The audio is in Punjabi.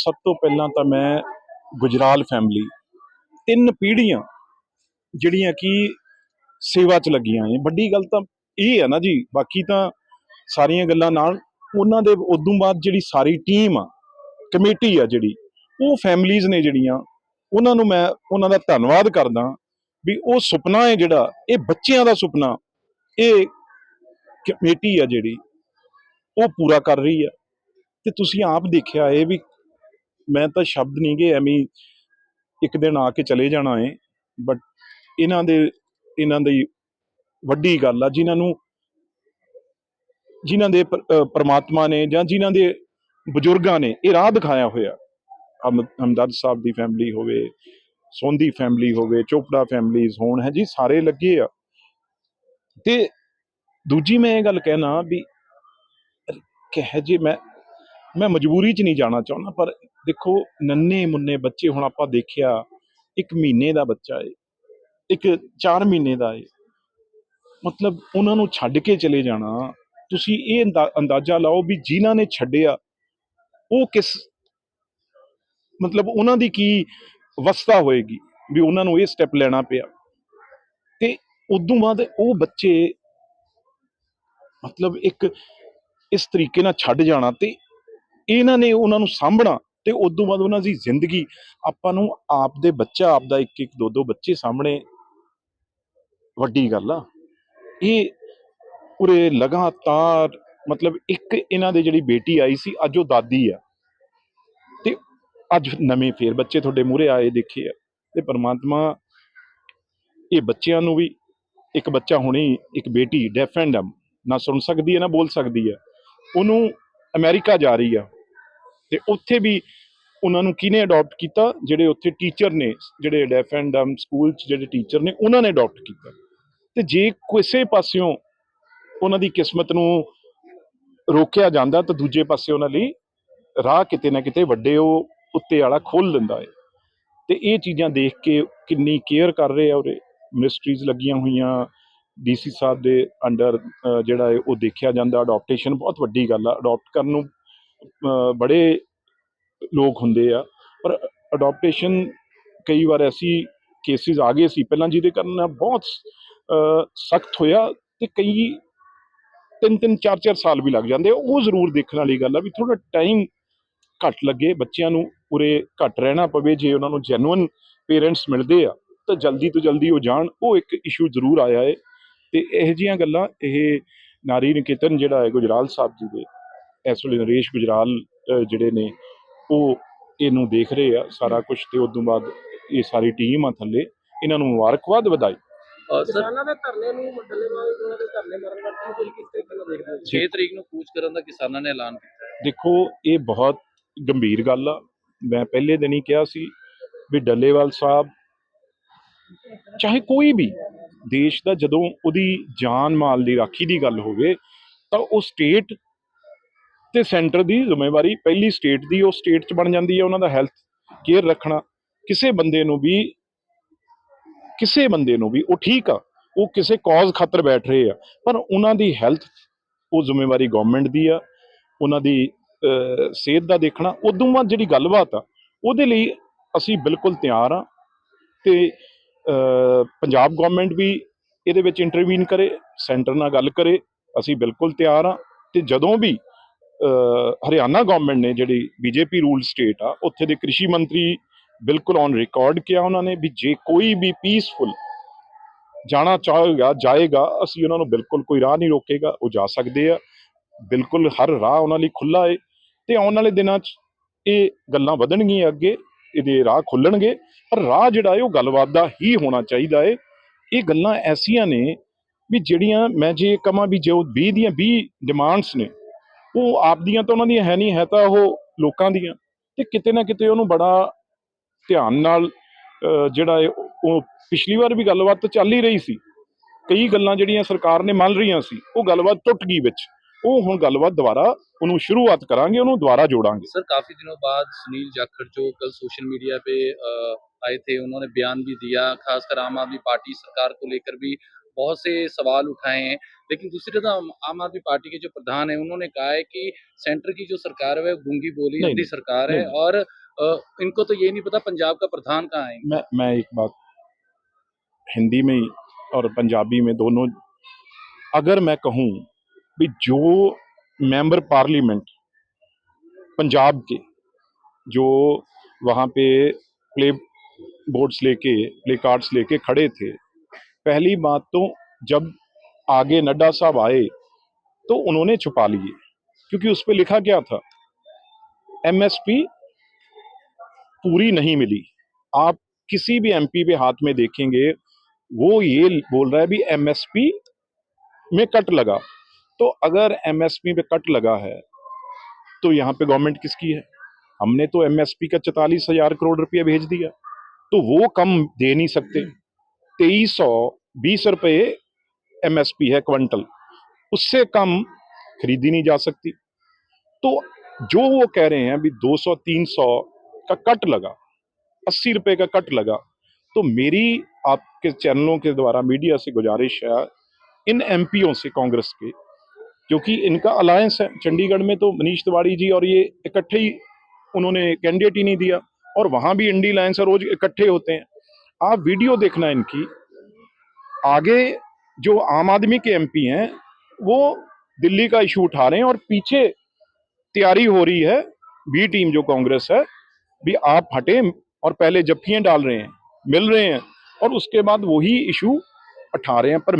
ਸਭ ਤੋਂ ਪਹਿਲਾਂ ਤਾਂ ਮੈਂ ਗੁਜਰਾਲ ਫੈਮਿਲੀ ਤਿੰਨ ਪੀੜ੍ਹੀਆਂ ਜਿਹੜੀਆਂ ਕਿ ਸੇਵਾ 'ਚ ਲੱਗੀਆਂ ਨੇ। ਵੱਡੀ ਗੱਲ ਤਾਂ ਇਹ ਹੈ ਨਾ ਜੀ, ਬਾਕੀ ਤਾਂ ਸਾਰੀਆਂ ਗੱਲਾਂ ਨਾਲ ਉਹਨਾਂ ਦੇ ਉਦੋਂ ਬਾਅਦ ਜਿਹੜੀ ਸਾਰੀ ਟੀਮ ਆ, ਕਮੇਟੀ ਆ ਜਿਹੜੀ, ਉਹ ਫੈਮਲੀਆਂ ਨੇ ਜਿਹੜੀਆਂ, ਉਹਨਾਂ ਨੂੰ ਮੈਂ ਉਹਨਾਂ ਦਾ ਧੰਨਵਾਦ ਕਰਦਾ ਵੀ ਉਹ ਸੁਪਨਾ ਹੈ ਜਿਹੜਾ, ਇਹ ਬੱਚਿਆਂ ਦਾ ਸੁਪਨਾ, ਇਹ ਕਮੇਟੀ ਆ ਜਿਹੜੀ, ਉਹ ਪੂਰਾ ਕਰ ਰਹੀ ਆ। ਤੇ ਤੁਸੀਂ ਆਪ ਦੇਖਿਆ ਇਹ ਵੀ ਮੈਂ ਤਾਂ ਸ਼ਬਦ ਨਹੀਂ ਗੇ ਐਵੇਂ ਇੱਕ ਦਿਨ ਆ ਕੇ ਚਲੇ ਜਾਣਾ ਹੈ ਬਟ ਇਹਨਾਂ ਦੇ, ਇਹਨਾਂ ਦੀ ਵੱਡੀ ਗੱਲ ਆ, ਜਿਨ੍ਹਾਂ ਨੂੰ, ਜਿਨ੍ਹਾਂ ਦੇ ਪ- ਪ੍ਰਮਾਤਮਾ ਨੇ ਜਾਂ ਜਿਨ੍ਹਾਂ ਦੇ ਬਜ਼ੁਰਗਾਂ ਨੇ ਇਹ ਰਾਹ ਦਿਖਾਇਆ ਹੋਇਆ। ਹਮ, ਹਮਦਰਦ ਸਾਹਿਬ ਦੀ ਫੈਮਿਲੀ ਹੋਵੇ ਸੋਂਦੀ ਫੈਮਿਲੀ ਹੋਵੇ, ਚੋਪੜਾ ਫੈਮਿਲੀਜ਼ ਹੋਣ, ਹੈ ਜੀ, ਸਾਰੇ ਲੱਗੇ ਆ। ਤੇ ਦੂਜੀ ਮੈਂ ਇਹ ਗੱਲ ਕਹਿਣਾ ਵੀ, ਕਹੇ ਜੇ ਮੈਂ ਮੈਂ ਮਜਬੂਰੀ 'ਚ ਨਹੀਂ ਜਾਣਾ ਚਾਹੁੰਦਾ, ਪਰ ਦੇਖੋ ਨੰਨੇ ਮੁੰਨੇ ਬੱਚੇ ਹੁਣ ਆਪਾਂ ਦੇਖਿਆ, ਇੱਕ ਮਹੀਨੇ ਦਾ ਬੱਚਾ ਏ, ਇੱਕ 4 ਮਹੀਨੇ ਦਾ ਏ। ਮਤਲਬ ਉਹਨਾਂ ਨੂੰ ਛੱਡ ਕੇ ਚਲੇ ਜਾਣਾ, ਤੁਸੀਂ ਇਹ ਅੰਦਾ- ਅੰਦਾਜ਼ਾ ਲਾਓ ਵੀ ਜਿਨ੍ਹਾਂ ਨੇ ਛੱਡਿਆ, ਉਹ ਕਿਸ, ਮਤਲਬ ਉਹਨਾਂ ਦੀ ਕੀ ਅਵਸਥਾ ਹੋਏਗੀ ਵੀ ਉਹਨਾਂ ਨੂੰ ਇਹ ਸਟੈਪ ਲੈਣਾ ਪਿਆ। ਤੇ ਉਦੋਂ ਬਾਅਦ ਉਹ ਬੱਚੇ ਮਤਲਬ ਇੱਕ ਇਸ ਤਰੀਕੇ ਨਾਲ ਛੱਡ ਜਾਣਾ ਤੇ ਇਹਨਾਂ ਨੇ ਉਹਨਾਂ ਨੂੰ ਸਾਂਭਣਾ। ਤੇ ਉਦੋਂ ਬਾਅਦ ਉਹਨਾਂ ਦੀ ਜ਼ਿੰਦਗੀ, ਆਪਾਂ ਨੂੰ ਆਪ ਦੇ ਬੱਚਾ, ਆਪ ਦਾ ਇੱਕ ਇੱਕ, ਦੋ ਦੋ ਬੱਚੇ ਸਾਹਮਣੇ ਵੱਡੀ ਗੱਲ ਆ। ਇਹ ਉਰੇ ਲਗਾਤਾਰ ਮਤਲਬ ਇੱਕ ਇਹਨਾਂ ਦੇ ਜਿਹੜੀ ਬੇਟੀ ਆਈ ਸੀ, ਅੱਜ ਉਹ ਦਾਦੀ ਆ। ਤੇ ਅੱਜ ਨਵੇਂ ਫੇਰ ਬੱਚੇ ਤੁਹਾਡੇ ਮੂਹਰੇ ਆਏ ਦੇਖੇ ਆ। ਤੇ ਪਰਮਾਤਮਾ ਇਹ ਬੱਚਿਆਂ ਨੂੰ ਵੀ, ਇੱਕ ਬੱਚਾ ਹੁਣੇ, ਇੱਕ ਬੇਟੀ ਡੈਫ ਐਂਡ ਨਾ ਸੁਣ ਸਕਦੀ ਹੈ, ਨਾ ਬੋਲ ਸਕਦੀ ਹੈ। ਉਹਨੂੰ ਅਮਰੀਕਾ ਜਾ ਰਹੀ ਆ। ਤੇ ਉੱਥੇ ਵੀ ਉਹਨਾਂ ਨੂੰ ਕਿਹਨੇ ਅਡਾਪਟ ਕੀਤਾ? ਜਿਹੜੇ ਉੱਥੇ ਟੀਚਰ ਨੇ, ਜਿਹੜੇ ਡੈਫ ਐਂਡ ਡਮ ਸਕੂਲ 'ਚ ਜਿਹੜੇ ਟੀਚਰ ਨੇ, ਉਹਨਾਂ ਨੇ ਅਡਾਪਟ ਕੀਤਾ। ਤੇ ਜੇ ਕਿਸੇ ਪਾਸਿਓਂ ਉਹਨਾਂ ਦੀ ਕਿਸਮਤ ਨੂੰ ਰੋਕਿਆ ਜਾਂਦਾ, ਤਾਂ ਦੂਜੇ ਪਾਸੇ ਉਹਨਾਂ ਲਈ ਰਾਹ ਕਿਤੇ ਨਾ ਕਿਤੇ ਵੱਡੇ ਉਹ ਉੱਤੇ ਵਾਲਾ ਖੋਲ ਲੈਂਦਾ ਹੈ। ਤੇ ਇਹ ਚੀਜ਼ਾਂ ਦੇਖ ਕੇ ਕਿੰਨੀ ਕੇਅਰ ਕਰ ਰਹੇ ਆ ਉਰੇ। ਮਿਨਿਸਟਰੀਜ਼ ਲੱਗੀਆਂ ਹੋਈਆਂ ਡੀਸੀ ਸਾਹਿਬ ਦੇ ਅੰਡਰ ਜਿਹੜਾ ਹੈ, ਉਹ ਦੇਖਿਆ ਜਾਂਦਾ। ਅਡਾਪਟੇਸ਼ਨ ਬਹੁਤ ਵੱਡੀ ਗੱਲ ਆ। ਅਡਾਪਟ ਕਰਨ ਨੂੰ ਬੜੇ ਲੋਕ ਹੁੰਦੇ ਆ, ਪਰ ਅਡਾਪਟੇਸ਼ਨ ਕਈ ਵਾਰ ਐਸੀ ਕੇਸਿਸ ਆ ਗਏ ਸੀ, ਪਹਿਲਾਂ ਜਿਹਦੇ ਕਾਰਨ ਬਹੁਤ ਸਖਤ ਹੋਇਆ ਤੇ ਕਈ ਤਿੰਨ ਤਿੰਨ, ਚਾਰ ਚਾਰ ਸਾਲ ਵੀ ਲੱਗ ਜਾਂਦੇ ਆ। ਉਹ ਜ਼ਰੂਰ ਦੇਖਣ ਵਾਲੀ ਗੱਲ ਆ ਵੀ ਥੋੜਾ ਟਾਈਮ ਘੱਟ ਲੱਗੇ, ਬੱਚਿਆਂ ਨੂੰ ਉਰੇ ਘੱਟ ਰਹਿਣਾ ਪਵੇ, ਜੇ ਉਹਨਾਂ ਨੂੰ ਜੈਨੂਇਨ ਪੇਰੈਂਟਸ ਮਿਲਦੇ ਆ, ਤਾਂ ਜਲਦੀ ਤੋਂ ਜਲਦੀ ਉਹ ਜਾਣ, ਉਹ ਇੱਕ ਇਸ਼ੂ ਜ਼ਰੂਰ ਆਇਆ ਹੈ ਤੇ ਇਹੋ ਜਿਹੀਆਂ ਗੱਲਾਂ, ਇਹ ਨਾਰੀ ਨਿਕੇਤਨ ਜਿਹੜਾ ਹੈ ਗੁਜਰਾਲ ਸਾਹਿਬ ਜੀ ਦੇ ਇਸ ਵੇਲੇ ਨਰੇਸ਼ ਗੁਜਰਾਲ ਜਿਹੜੇ ਨੇ ਉਹ ਇਹਨੂੰ ਦੇਖ ਰਹੇ ਆ ਸਾਰਾ ਕੁਝ ਤੇ ਉਦੋਂ ਬਾਅਦ ਇਹ ਸਾਰੀ ਟੀਮ ਆ ਥੱਲੇ। ਇਹਨਾਂ ਨੂੰ ਮੁਬਾਰਕਬਾਦ ਵਧਾਈ। ਕਿਸਾਨਾਂ ਦੇ ਧਰਨੇ ਨੂੰ ਡੱਲੇਵਾਲ ਉਹਨਾਂ ਦੇ ਧਰਨੇ ਮਰਨ ਦਾ ਕੀ ਤੁਸੀਂ ਕਿਸ ਤਰੀਕੇ ਨਾਲ ਦੇਖਦੇ ਹੋ? 6 ਤਰੀਕ ਨੂੰ ਕੂਚ ਕਰਨ ਦਾ ਕਿਸਾਨਾਂ ਨੇ ਐਲਾਨ ਕੀਤਾ ਹੈ। ਦੇਖੋ ਇਹ ਬਹੁਤ ਗੰਭੀਰ ਗੱਲ ਆ। ਮੈਂ ਪਹਿਲੇ ਦਿਨ ਹੀ ਕਿਹਾ ਸੀ ਵੀ ਡੱਲੇਵਾਲ ਸਾਹਿਬ ਚਾਹੇ ਕੋਈ ਵੀ ਦੇਸ਼ ਦਾ ਜਦੋਂ ਉਹਦੀ ਜਾਨ ਮਾਲ ਦੀ ਰਾਖੀ ਦੀ ਗੱਲ ਹੋਵੇ ਤਾਂ ਉਹ ਸਟੇਟ ਤੇ ਸੈਂਟਰ ਦੀ ਜ਼ਿੰਮੇਵਾਰੀ ਪਹਿਲੀ ਸਟੇਟ ਦੀ, ਉਹ ਸਟੇਟ 'ਚ ਬਣ ਜਾਂਦੀ ਹੈ ਉਹਨਾਂ ਦਾ ਹੈਲਥ ਕੇਅਰ ਰੱਖਣਾ। ਕਿਸੇ ਬੰਦੇ ਨੂੰ ਵੀ, ਕਿਸੇ ਬੰਦੇ ਨੂੰ ਵੀ, ਉਹ ਠੀਕ ਆ, ਉਹ ਕਿਸੇ ਕਾਜ਼ ਖਾਤਰ ਬੈਠ ਰਹੇ ਆ, ਪਰ ਉਹਨਾਂ ਦੀ ਹੈਲਥ ਉਹ ਜ਼ਿੰਮੇਵਾਰੀ ਗਵਰਨਮੈਂਟ ਦੀ ਆ, ਉਹਨਾਂ ਦੀ ਸਿਹਤ ਦਾ ਦੇਖਣਾ। ਉਦੋਂ ਬਾਅਦ ਜਿਹੜੀ ਗੱਲਬਾਤ ਆ, ਉਹਦੇ ਲਈ ਅਸੀਂ ਬਿਲਕੁਲ ਤਿਆਰ ਆ ਤੇ ਪੰਜਾਬ ਗਵਰਨਮੈਂਟ ਵੀ ਇਹਦੇ ਵਿੱਚ ਇੰਟਰਵੀਨ ਕਰੇ ਸੈਂਟਰ ਨਾਲ ਗੱਲ ਕਰੇ, ਅਸੀਂ ਬਿਲਕੁਲ ਤਿਆਰ ਆ ਤੇ ਜਦੋਂ ਵੀ ਹਰਿਆਣਾ ਗਵਰਨਮੈਂਟ ਨੇ ਜਿਹੜੀ ਬੀਜੇਪੀ ਰੂਲ ਸਟੇਟ ਆ, ਉੱਥੇ ਦੇ ਕ੍ਰਿਸ਼ੀ ਮੰਤਰੀ ਬਿਲਕੁਲ ਔਨ ਰਿਕਾਰਡ ਕਿਹਾ ਉਹਨਾਂ ਨੇ ਵੀ ਜੇ ਕੋਈ ਵੀ ਪੀਸਫੁਲ ਜਾਣਾ ਚਾਹੇਗਾ, ਜਾਏਗਾ, ਅਸੀਂ ਉਹਨਾਂ ਨੂੰ ਬਿਲਕੁਲ ਕੋਈ ਰਾਹ ਨਹੀਂ ਰੋਕੇਗਾ, ਉਹ ਜਾ ਸਕਦੇ ਆ। ਬਿਲਕੁਲ ਹਰ ਰਾਹ ਉਹਨਾਂ ਲਈ ਖੁੱਲਾ ਹੈ ਤੇ ਆਉਣ ਵਾਲੇ ਦਿਨਾਂ 'ਚ ਇਹ ਗੱਲਾਂ ਵਧਣਗੀਆਂ ਅੱਗੇ, ਇਹਦੇ ਰਾਹ ਖੁੱਲਣਗੇ ਪਰ ਰਾਹ ਜਿਹੜਾ ਹੈ ਉਹ ਗੱਲਬਾਤ ਦਾ ਹੀ ਹੋਣਾ ਚਾਹੀਦਾ ਹੈ ਇਹ ਗੱਲਾਂ ਐਸੀਆਂ ਨੇ ਵੀ ਜਿਹੜੀਆਂ ਮੈਂ ਜੇ ਕਹਾਂ ਵੀ ਜੋ 20 ਦੀਆਂ 20 ਡਿਮਾਂਡਸ ਨੇ ਉਹ ਆਪਦੀਆਂ ਤਾਂ ਉਹਨਾਂ ਦੀਆਂ ਹੈ ਨਹੀਂ ਹੈ ਤਾਂ ਉਹ ਲੋਕਾਂ ਦੀਆਂ ਤੇ ਕਿਤੇ ਨਾ ਕਿਤੇ ਉਹਨੂੰ ਬੜਾ ਧਿਆਨ ਨਾਲ ਅਹ, ਜਿਹੜਾ ਹੈ ਉਹ ਪਿਛਲੀ ਵਾਰ ਵੀ ਗੱਲਬਾਤ ਤਾਂ ਚੱਲ ਹੀ ਰਹੀ ਸੀ ਕਈ ਗੱਲਾਂ ਜਿਹੜੀਆਂ ਸਰਕਾਰ ਨੇ ਮੰਨ ਰਹੀਆਂ ਸੀ ਉਹ ਗੱਲਬਾਤ ਟੁੱਟ ਗਈ ਵਿੱਚ ਉਹ ਹੁਣ ਗੱਲਬਾਤ ਦੁਬਾਰਾ ਉਹਨੂੰ ਸ਼ੁਰੂਆਤ ਕਰਾਂਗੇ ਉਹਨੂੰ ਦੁਬਾਰਾ जोड़ेंगे सर काफी दिनों बाद सुनील जाखड़ जो कल सोशल मीडिया पे अ, आए थे उन्होंने बयान भी दिया खासकर आम आदमी पार्टी सरकार को लेकर भी बहुत से सवाल उठाए हैं। लेकिन दूसरी तरफ़ आम आदमी पार्टी के जो प्रधान है उन्होंने कहा है कि सेंटर की जो सरकार है वो गूँगी बोली नहीं, सरकार है और इनको तो ये नहीं पता पंजाब का प्रधान कहाँ है। मैं मैं एक बात हिंदी में और पंजाबी में दोनों अगर मैं कहूँ भी जो मेंबर पार्लियामेंट पंजाब के जो वहाँ पे प्ले बोर्ड्स लेके प्ले कार्ड्स लेके खड़े थे पहली बात तो जब आगे नड्डा साहब आए तो उन्होंने छुपा लिए, क्योंकि उस पर लिखा क्या था? एमएसपी पूरी नहीं मिली। आप किसी भी एमपी पे हाथ में देखेंगे, वो ये बोल रहा है भी एमएसपी में कट लगा। तो अगर एमएसपी पे कट लगा है तो यहाँ पे गवर्नमेंट किसकी है? हमने तो एमएसपी का चौतालीस हज़ार करोड़ रुपया भेज दिया। तो वो कम दे नहीं सकते। तेईस सौ बीस रुपये एमएसपी है क्विंटल। उससे कम खरीदी नहीं जा सकती। तो जो वो कह रहे हैं, अभी 200 300 का कट लगा, अस्सी रुपए का कट लगा तो मेरी आपके चैनलों के द्वारा, मीडिया से गुजारिश है, इन एमपीओ से कांग्रेस के, क्योंकि इनका अलायंस है। चंडीगढ़ में तो मनीष तिवाड़ी जी और ये इकट्ठे ही उन्होंने कैंडिडेट ही नहीं दिया, और वहाँ भी इंडी अलायंस रोज इकट्ठे होते हैं। आप वीडियो देखना इनकी। आगे जो आम आदमी के एमपी हैं, वो दिल्ली का इशू उठा रहे हैं और पीछे तैयारी हो रही है बी टीम जो कांग्रेस है, भी आप हटे और पहले जप्फियाँ डाल रहे हैं, मिल रहे हैं और उसके बाद वही इशू उठा रहे हैं। पर